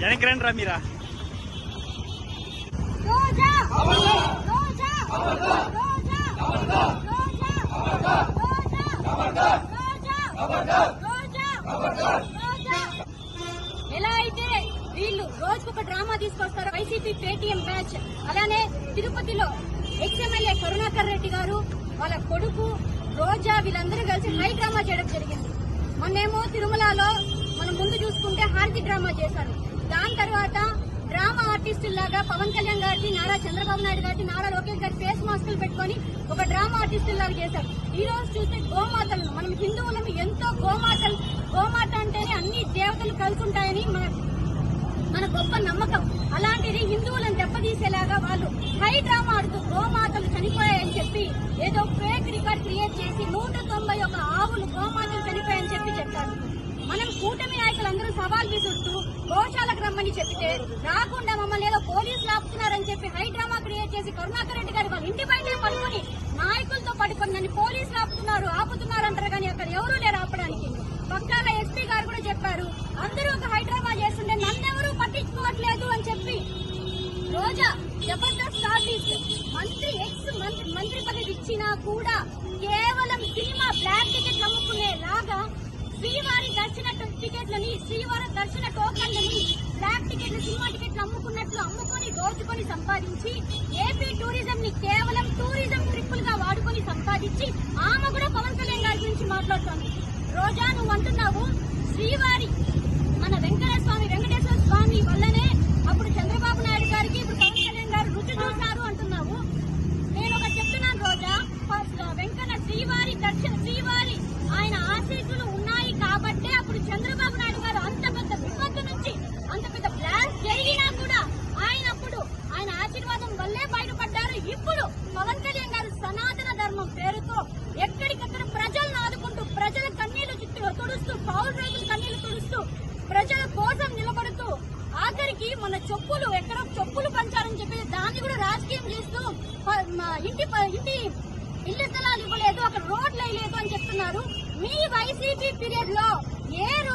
వెనక్కి రండి రా మీరా. ఎలా అయితే వీళ్ళు రోజుకొక డ్రామా తీసుకొస్తారు వైసీపీ పేటీఎం బ్యాచ్. అలానే తిరుపతిలో ఎక్స్ఎమ్మెల్యే కరుణాకర్ రెడ్డి గారు వాళ్ళ కొడుకు రోజా వీళ్ళందరూ కలిసి హై డ్రామా చేయడం జరిగింది. మొన్నేమో తిరుమలలో మనం ముందు చూసుకుంటే హారతి డ్రామా చేశారు. దాని తర్వాత డ్రామా ఆర్టిస్టులాగా పవన్ కళ్యాణ్ గారికి నారా చంద్రబాబు నాయుడు గారికి నారా లోకేష్ గారి ఫేస్ మాస్కులు పెట్టుకొని ఒక డ్రామా ఆర్టిస్టులాగా చేశారు. ఈ రోజు చూస్తే గోమాతలను మనం హిందువులను ఎంతో గోమాతలు గోమాత అంటేనే అన్ని దేవతలు కలుసుంటాయని మన మన గొప్ప నమ్మకం. అలాంటిది హిందువులను దెబ్బతీసేలాగా వాళ్ళు హై డ్రామా ఆడుతూ గోమాతలు చనిపోయాయని చెప్పి ఏదో ఫేక్ రికార్డ్ చేసి నూట తొంభై ఒక ఆవులు గోమాతలు చనిపోయాయని చెప్పి చెప్పారు. మనం కూటమి నాయకులందరూ సవాల్ విసురుతూ గోశాలకు రమ్మని చెప్తే రాకుండా మమ్మల్ని ఏదో పోలీసులు ఆపుతున్నారని చెప్పి హై డ్రామా క్రియేట్ చేసి కరుణాకర్ రెడ్డి గారు వాళ్ళ ఇంటి బయట పడుకొని నాయకులతో పడుకొని నన్ను పోలీసులు ఆపుతున్నారు ఆపుతున్నారు అంటారు కానీ అక్కడ ఎవరూ లేరు ఆపడానికి. పక్కాల ఎస్పీ గారు కూడా చెప్పారు అందరూ ఒక హైడ్రామా చేస్తుంటే నన్నెవరూ పట్టించుకోవట్లేదు అని చెప్పి. రోజా జబర్దస్త్ మంత్రి పదవి ఇచ్చినా కూడా కేవలం సినిమా బ్లాక్ టికెట్ అమ్ముకునేలాగా శ్రీవారి దర్శన టికెట్లని శ్రీవారి దర్శన టోకన్లని బ్లాక్ టికెట్లు సినిమా టికెట్లు అమ్ముకున్నట్లు అమ్ముకొని దోచుకొని సంపాదించి ఏపీ టూరిజం ని కేవలం టూరిజం ట్రిప్పులుగా వాడుకొని సంపాదించి ఆమె కూడా పవన్ కళ్యాణ్ గారి గురించి మాట్లాడుతోంది. రోజా నువ్వు అంటున్నావు శ్రీవారి మన చెప్పులు ఎక్కడో చెప్పులు పంచారని చెప్పి దాన్ని కూడా రాజకీయం చేస్తూ ఇంటి ప- ఇంటి ఇల్లు స్థలాలు ఇవ్వలేదు అక్కడ రోడ్లు వేయలేదు అని చెప్తున్నారు. మీ వైసీపీ పీరియడ్లో ఏ రో-